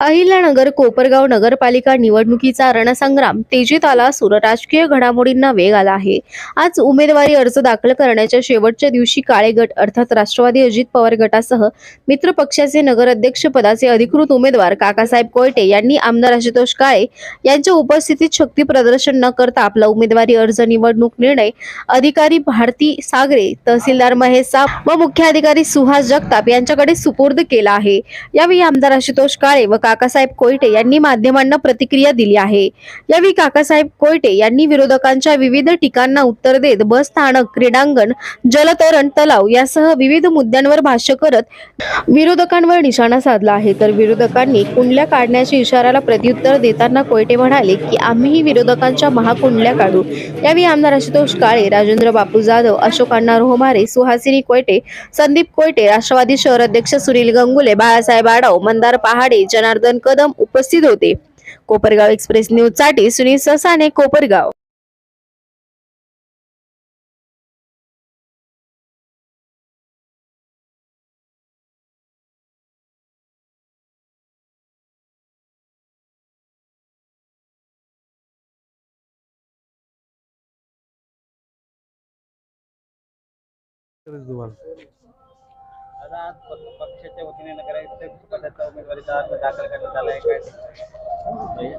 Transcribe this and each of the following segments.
अहिल्यानगर कोपरगाव नगरपालिका निवडणुकीचा रणसंग्राम. तेजीत आला असून राजकीय घडामोडींना वेग आला आहे. आज उमेदवारी अर्ज दाखल करण्याच्या शेवटच्या दिवशी काळे गट अर्थात राष्ट्रवादी अजित पवार गटासह मित्र पक्षाचे नगराध्यक्ष पदाचे अधिकृत उमेदवार काकासाहेब कोयटे यांनी आमदार आशुतोष काळे यांच्या उपस्थितीत शक्ती प्रदर्शन न करता आपला उमेदवारी अर्ज निवडणूक निर्णय अधिकारी भारती सागरे तहसीलदार महेश साप व मुख्य अधिकारी सुहास जगताप यांच्याकडे सुपूर्द केला आहे. यावेळी आमदार आशुतोष काळे व काकासाहेब कोयटे यांनी माध्यमांना प्रतिक्रिया दिली आहे. यावेळी काकासाहेब कोयटे यांनी विरोधकांच्या विविध टीकांना उत्तर देत बस स्थानक क्रीडांगण जलतरण तलाव यासह विविध मुद्द्यांवर भाष्य करत विरोधकांवर निशाणा साधला आहे. तर विरोधकांनी कुंडल्या काढण्याच्या इशाराला प्रत्युत्तर देताना कोयटे म्हणाले की आम्हीही विरोधकांच्या महाकुंडल्या काढू. यावेळी आमदार आशुतोष काळे राजेंद्र बापू जाधव अशोक अण्णा रोहमारे सुहासिनी कोयटे संदीप कोयटे राष्ट्रवादी शहर अध्यक्ष सुनील गंगुले बाळासाहेब आडाव मंदार पहाडे जनार्दन कदम उपस्थित होते. कोपरगाव एक्सप्रेस न्यूजसाठी सुनील ससाने कोपरगाव.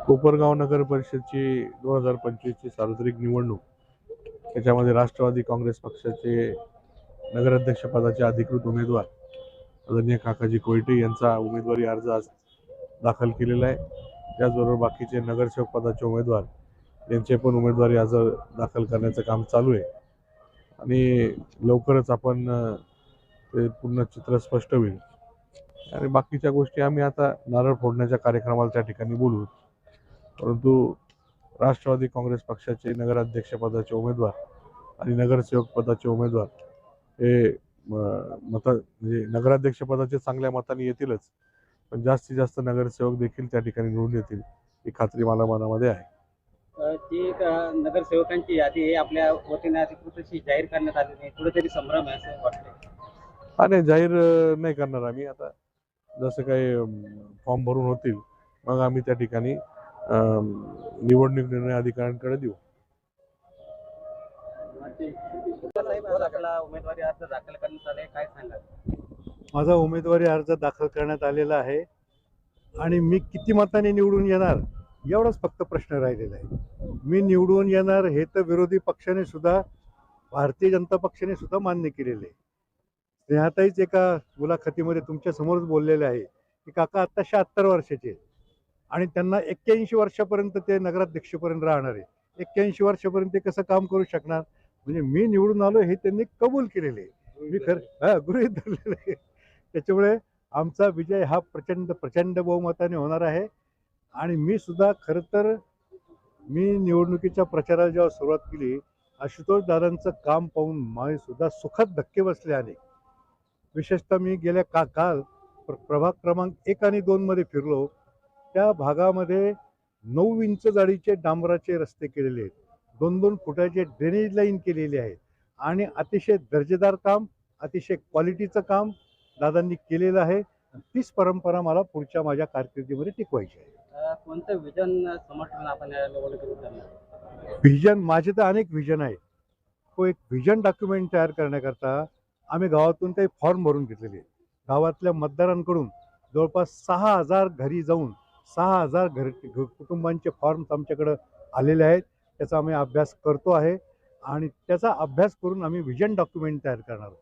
कोपरगाव नगर परिषदची दोन हजार पंचवीसची सार्वत्रिक निवडणूक त्याच्यामध्ये राष्ट्रवादी काँग्रेस पक्षाचे नगराध्यक्षपदाचे अधिकृत उमेदवार आदरणीय काकाजी कोयटे यांचा उमेदवारी अर्ज आज दाखल केलेला आहे. त्याचबरोबर बाकीचे नगरसेवक पदाचे उमेदवार यांचे पण उमेदवारी अर्ज दाखल करण्याचं काम चालू आहे. आणि लवकरच आपण ते पूर्ण चित्र स्पष्ट होईल. आणि बाकीच्या गोष्टी आम्ही आता नारळ फोडण्याच्या कार्यक्रमाला त्या ठिकाणी बोलू. परंतु राष्ट्रवादी काँग्रेस पक्षाचे नगराध्यक्षपदाचे उमेदवार आणि नगरसेवक पदाचे उमेदवार हे मता म्हणजे नगराध्यक्षपदाचे चांगल्या मताने येतीलच. पण जास्तीत जास्त नगरसेवक देखील त्या ठिकाणी निवडून येतील ही खात्री मला मनामध्ये आहे. ती नगरसेवकांची यादी आपल्या वतीने अधिकृत जाहीर करण्यात आली नाही. कुठेतरी संभ्रम आहे असं वाटतं हा नाही जाहीर नाही करणार आम्ही. आता जसं काही फॉर्म भरून होतील मग आम्ही त्या ठिकाणी निवडणूक निर्णय अधिकाऱ्यांकडे देऊ. अर्ज दाखल माझा उमेदवारी अर्ज दाखल करण्यात आलेला आहे आणि मी किती मताने निवडून येणार एवढाच फक्त प्रश्न राहिलेला आहे. मी निवडून येणार हे तर विरोधी पक्षाने सुद्धा भारतीय जनता पक्षाने सुद्धा मान्य केलेले आहे. स्नेहाताईच एका मुलाखतीमध्ये तुमच्या समोरच बोललेले आहे की काका आत्ता शहात्तर वर्षाचे आहेत. आणि त्यांना एक्क्याऐंशी वर्षापर्यंत ते नगराध्यक्षपर्यंत राहणार आहे. एक्क्याऐंशी वर्षापर्यंत ते कसं काम करू शकणार? म्हणजे मी निवडून आलो हे त्यांनी कबूल केलेले मी खरं हा गृहीत धरलेलं आहे. त्याच्यामुळे आमचा विजय हा प्रचंड प्रचंड बहुमताने होणार आहे. आणि मी सुद्धा खरं तर मी निवडणुकीच्या प्रचाराला जेव्हा सुरुवात केली आशुतोष दादांचं काम पाहून मला सुद्धा सुखद धक्के बसले अनेक. विशेषतः मी गेल्या का काल प्र प्रभाग क्रमांक एक आणि दोनमध्ये फिरलो. त्या भागामध्ये नऊ इंच जाडीचे डांबराचे रस्ते केलेले आहेत. दोन दोन फुटाचे ड्रेनेज लाईन केलेली आहे आणि अतिशय दर्जेदार काम अतिशय क्वालिटीचं काम दादांनी केलेलं आहे. तीच परंपरा मला पुढच्या माझ्या कारकिर्दीमध्ये टिकवायची आहे. कोणतं विजन आपण व्हिजन माझे तर अनेक व्हिजन आहे तो एक व्हिजन डॉक्युमेंट तयार करण्याकरता आम्ही गावातून काही फॉर्म भरून घेतलेले गावातल्या मतदारांकडून जवळपास सहा हजार घरी जाऊन सहा हजार घर कुटुंबांचे फॉर्म्स आमच्याकडं आलेले आहेत. त्याचा आम्ही अभ्यास करतो आहे आणि त्याचा अभ्यास करून आम्ही व्हिजन डॉक्युमेंट तयार करणार आहोत.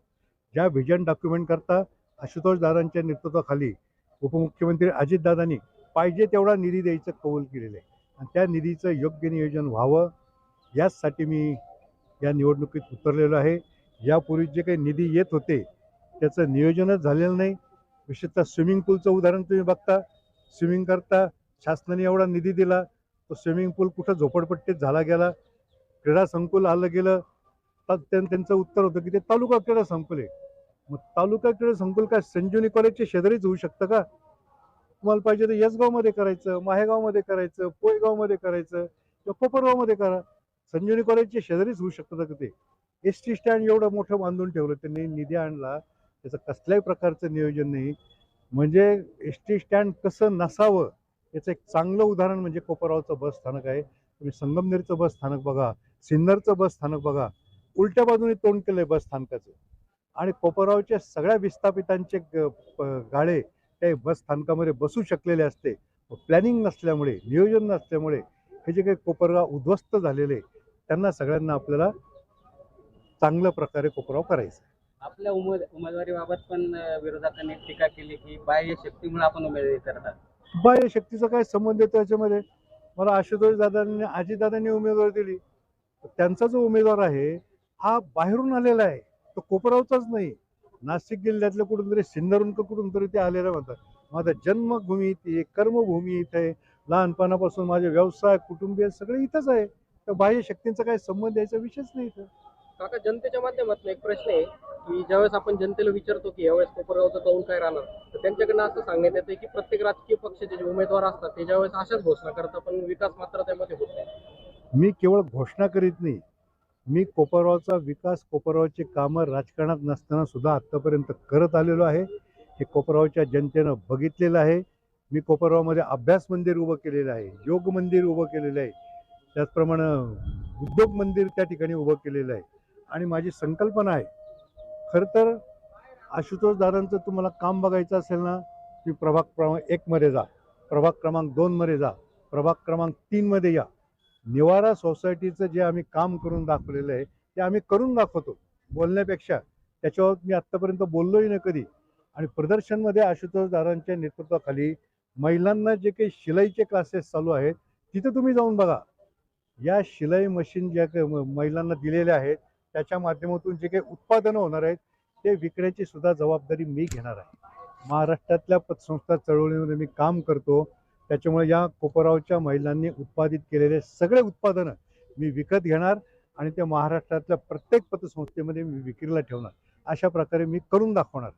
ज्या व्हिजन डॉक्युमेंटकरता आशुतोष दादांच्या नेतृत्वाखाली उपमुख्यमंत्री अजितदादांनी पाहिजे तेवढा निधी द्यायचं कौल केलेलं आहे. आणि त्या निधीचं योग्य नियोजन व्हावं याचसाठी मी या निवडणुकीत उतरलेलो आहे. यापूर्वी जे काही निधी येत होते त्याचं नियोजनच झालेलं नाही. विशेषतः स्विमिंग पूलचं उदाहरण तुम्ही बघता. स्विमिंग करता शासनाने एवढा निधी दिला तो स्विमिंग पूल कुठं झोपडपट्टीत झाला गेला क्रीडा संकुल आलं गेलं. तर त्यांचं उत्तर होतं की ते तालुका क्रीडा संकुल आहे. मग तालुका क्रीडा संकुल काय संजीवनी कॉलेजच्या शेजारीच होऊ शकतं का? तुम्हाला पाहिजे तर यसगावमध्ये करायचं माहेगावमध्ये करायचं पोयगावमध्ये करायचं किंवा कोपरगावमध्ये करा. संजीवनी कॉलेजच्या शेजारीच होऊ शकतं का ते? एस टी स्टँड एवढं मोठं बांधून ठेवलं त्यांनी निधी आणला. त्याचं कसल्याही प्रकारचं नियोजन नाही. म्हणजे एस टी स्टँड कसं नसावं याचं एक चांगलं उदाहरण म्हणजे कोपरावचं बस स्थानक आहे. तुम्ही संगमनेरचं बस स्थानक बघा सिन्नरचं बस स्थानक बघा. उलट्या बाजूने तोंड केलं आहे बस स्थानकाचं. आणि कोपरावच्या सगळ्या विस्थापितांचे गाळे त्या बस स्थानकामध्ये बसू शकलेले असते. प्लॅनिंग नसल्यामुळे नियोजन नसल्यामुळे हे जे काही कोपरगाव उद्ध्वस्त झालेले त्यांना सगळ्यांना आपल्याला चांगल्या प्रकारे कोपराव करायचं. आहे. आपल्या उमेद उमेदवारीबाबत पण विरोधकांनी टीका केली की बाह्य शक्तीमुळे आपण उमेदवारी करतात. बाह्य शक्तीचा काय संबंध येतो याच्यामध्ये मला आशुतोष दादांनी आजीदादांनी उमेदवारी दिली. त्यांचा जो उमेदवार आहे हा बाहेरून आलेला आहे. तो कोपरावचाच नाही. नाशिक जिल्ह्यातल्या कुठून तरी सिन्नरून का कुठून तरी ते आलेलं म्हणतात. माझा जन्मभूमी इथे आहे कर्मभूमी इथे आहे. लहानपणापासून माझे व्यवसाय कुटुंबीय सगळे इथंच आहे. तर बाह्य शक्तींचा काय संबंध याचा विषयच नाही इथं. काका जनतेच्या माध्यमातून एक प्रश्न आहे की ज्यावेळेस आपण जनतेला विचारतो की यावेळेस कोपरगावचं कौल काय राहणार तर त्यांच्याकडनं असं सांगण्यात येतं की प्रत्येक राजकीय पक्षाचे जे उमेदवार असतात ते ज्यावेळेस अशाच घोषणा करतात पण विकास मात्र त्यामध्ये होत नाही. मी केवळ घोषणा करीत नाही मी कोपरगावचा विकास कोपरगावची कामं राजकारणात नसताना सुद्धा आत्तापर्यंत करत आलेलो आहे. हे कोपरगावच्या जनतेनं बघितलेलं आहे. मी कोपरगावमध्ये अभ्यास मंदिर उभं केलेलं आहे योग मंदिर उभं केलेलं आहे. त्याचप्रमाणे उद्योग मंदिर त्या ठिकाणी उभं केलेलं आहे. आणि माझी संकल्पना आहे. खरं तर आशुतोष दादांचं तुम्हाला काम बघायचं असेल ना तुम्ही प्रभाग क्रमांक एकमध्ये जा प्रभाग क्रमांक दोनमध्ये जा प्रभाग क्रमांक तीनमध्ये या. निवारा सोसायटीचं जे आम्ही काम करून दाखवलेलं आहे ते आम्ही करून दाखवतो. बोलण्यापेक्षा त्याच्यावर मी आत्तापर्यंत बोललोही नाही कधी. आणि प्रदर्शनमध्ये आशुतोष दादांच्या नेतृत्वाखाली महिलांना जे काही शिलाईचे क्लासेस चालू आहेत तिथं तुम्ही जाऊन बघा. या शिलाई मशीन ज्या म- महिलांना दिलेल्या आहेत त्याच्या माध्यमातून जे काही उत्पादनं होणार आहेत ते विकण्याची सुद्धा जबाबदारी मी घेणार आहे. महाराष्ट्रातल्या पतसंस्था चळवळीमध्ये मी काम करतो. त्याच्यामुळे या कोपरावच्या महिलांनी उत्पादित केलेले सगळे उत्पादनं मी विकत घेणार आणि ते महाराष्ट्रातल्या प्रत्येक पतसंस्थेमध्ये मी विक्रीला ठेवणार. अशा प्रकारे मी करून दाखवणार.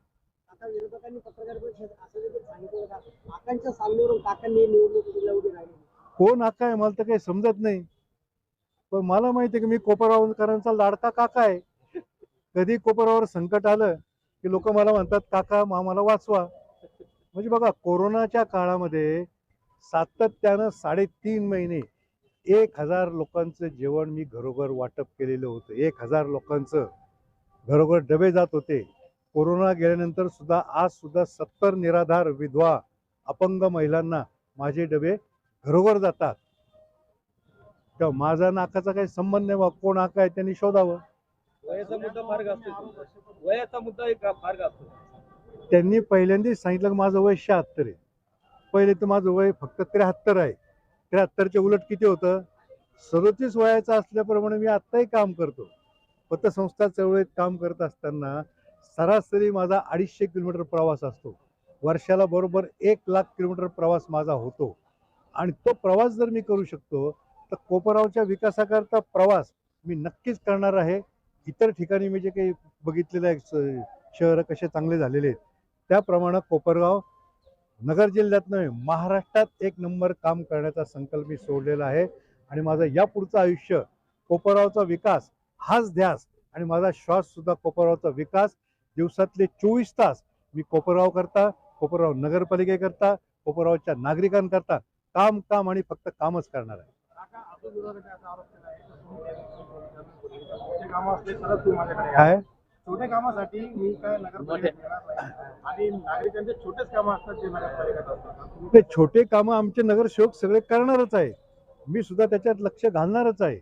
आता विरोधकांनी पत्रकार परिषद सांगितलं काकांच्या काकांनी कोण आका आहे मला तर काही समजत नाही. पण मला माहिती आहे की मी कोपरावकरांचा लाडका काका आहे. कधी कोपरावर संकट आलं की लोक मला म्हणतात काका आम्हाला वाचवा. म्हणजे बघा कोरोनाच्या काळामध्ये सातत्यानं साडेतीन महिने एक हजार लोकांचं जेवण मी घरोघर वाटप केलेलं होतं. एक हजार लोकांचं घरोघर डबे जात होते. कोरोना गेल्यानंतर सुद्धा आज सुद्धा सत्तर निराधार विधवा अपंग महिलांना माझे डबे घरोघर जातात. तेव्हा माझा नाकाचा काही संबंध नाही बा कोण नाका आहे त्यांनी शोधावं. वयाचा मुद्दा फार गाजतो वयाचा मुद्दा एक फार गाजतो त्यांनी पहिल्यांदाच सांगितलं की माझं वय शहात्तर आहे. पहिले तर माझं वय फक्त त्र्याहत्तर आहे. त्र्याहत्तरच्या उलट किती होतं? सदोतीस वयाचं असल्याप्रमाणे मी आत्ताही काम करतो. पतसंस्था चळवळीत काम करत असताना सरासरी माझा अडीचशे किलोमीटर प्रवास असतो. वर्षाला बरोबर एक लाख किलोमीटर प्रवास माझा होतो. आणि तो प्रवास जर मी करू शकतो तर कोपरावच्या विकासाकरता प्रवास मी नक्कीच करणार आहे. इतर ठिकाणी मी जे काही बघितलेलं आहे शहरं कसे चांगले झालेले आहेत त्याप्रमाणे कोपरगाव नगर जिल्ह्यात नव्हे महाराष्ट्रात एक नंबर काम करण्याचा संकल्प मी सोडलेला आहे. आणि माझं यापुढचं आयुष्य कोपरगावचा विकास हाच ध्यास आणि माझा श्वाससुद्धा कोपरगावचा विकास. दिवसातले चोवीस तास मी कोपरगाव करता कोपरगाव नगरपालिकेकरता कोपरगावच्या नागरिकांकरता काम काम आणि फक्त कामच करणार आहे. काय छोट्या कामासाठी मी काय. आणि छोटेच कामं असतात जे असतात. ते छोटे कामं आमचे नगरसेवक सगळे करणारच आहे मी सुद्धा त्याच्यात लक्ष घालणारच आहे.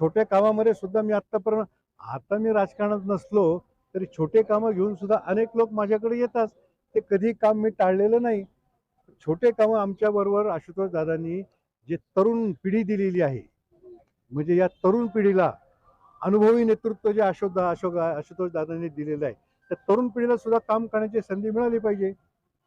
छोट्या कामामध्ये सुद्धा मी आत्तापर्यंत आता मी राजकारणात नसलो तरी छोटे कामं घेऊन सुद्धा अनेक लोक माझ्याकडे येतात. ते कधी काम मी टाळलेलं नाही. छोटे कामं आमच्या बरोबर आशुतोष दादांनी जे तरुण पिढी दिलेली आहे म्हणजे या तरुण पिढीला अनुभवी नेतृत्व जे अशोक अशोक आशुतोष दादांनी दिलेलं आहे त्या तरुण पिढीला सुद्धा काम करण्याची संधी मिळाली पाहिजे.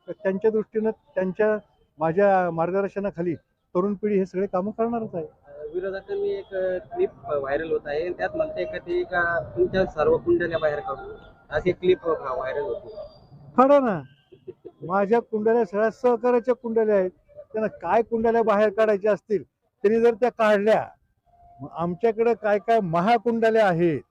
तर त्यांच्या दृष्टीनं त्यांच्या माझ्या मार्गदर्शनाखाली तरुण पिढी हे सगळे कामं करणारच आहे. अं, विरोधकांनी एक क्लिप व्हायरल होत आहे त्यात म्हणते का ते का तुमच्या सर्व कुंडल्या बाहेर काढू अशी क्लिप व्हायरल होती. काढा ना माझ्या कुंडल्या सगळ्या सहकार्याच्या कुंडल्या आहेत. त्यांना काय कुंडाल्या बाहेर काढायच्या असतील त्यांनी जर त्या काढल्या मग आमच्याकडे काय काय महाकुंडाल्या आहेत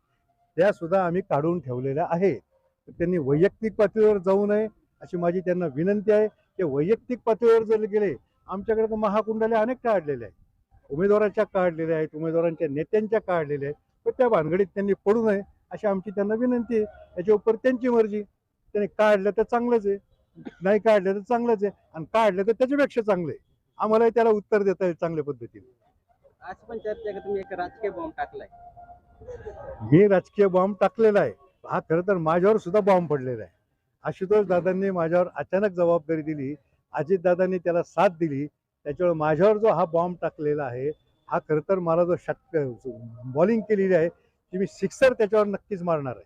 त्या सुद्धा आम्ही काढून ठेवलेल्या आहेत. तर त्यांनी वैयक्तिक पातळीवर जाऊ नये अशी माझी त्यांना विनंती आहे. ते वैयक्तिक पातळीवर जर गेले आमच्याकडे तर महाकुंडाले अनेक काढलेले आहेत. उमेदवाराच्या काढलेल्या आहेत उमेदवारांच्या नेत्यांच्या काढलेल्या आहेत. पण त्या भानगडीत त्यांनी पडू नये अशी आमची त्यांना विनंती आहे. याच्या उपर त्यांची मर्जी. त्यांनी काढलं तर चांगलंच आहे. नाही काढलं तर चांगलंच आहे. आणि काढलं तर त्याच्यापेक्षा चांगलं आहे. आम्हालाही त्याला उत्तर देता येईल चांगल्या पद्धतीने. अशी पण चर्चा आहे का? तुम्ही एक राजकीय बॉम्ब टाकलाय. मी राजकीय बॉम्ब टाकलेला आहे. हा खरं तर माझ्यावर सुद्धा बॉम्ब पडलेला आहे. आशुतोष दादांनी माझ्यावर अचानक जबाबदारी दिली. अजित दादांनी त्याला साथ दिली. त्याच्यामुळे माझ्यावर जो हा बॉम्ब टाकलेला आहे हा खरं तर मला जो षट बॉलिंग केलेली आहे ती मी सिक्सर त्याच्यावर नक्कीच मारणार आहे.